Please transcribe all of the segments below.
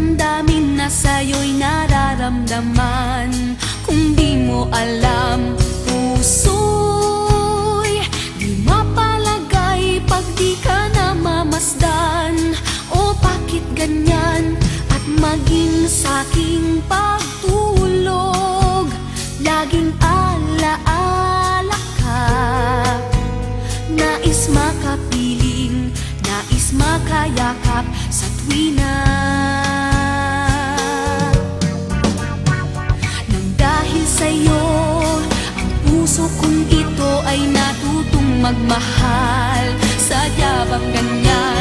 damdamin na sa'yo'y nararamdaman. Kung di mo alam, puso'y Di mapalagay pag di ka na mamasdan O bakit ganyan? At maging sa'king pagtulog Laging alaala ka. Nais makapiling, nais makayakap sa tuwi na sa'yo Ang puso kong ito ay natutong magmahal Sadya bang ganyan?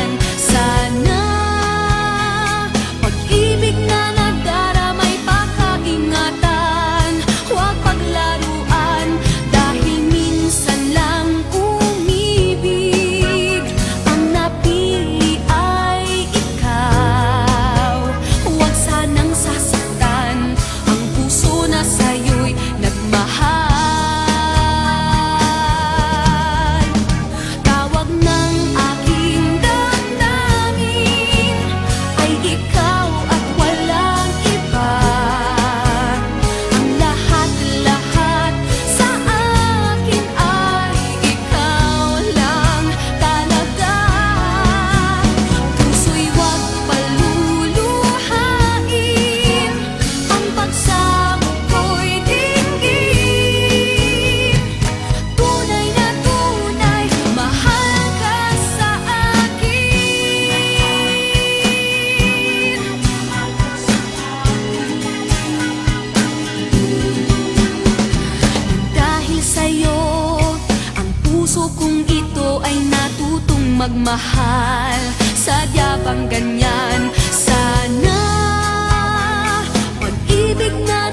Magmahal Sadya bang ganyan? Sana Pag-ibig na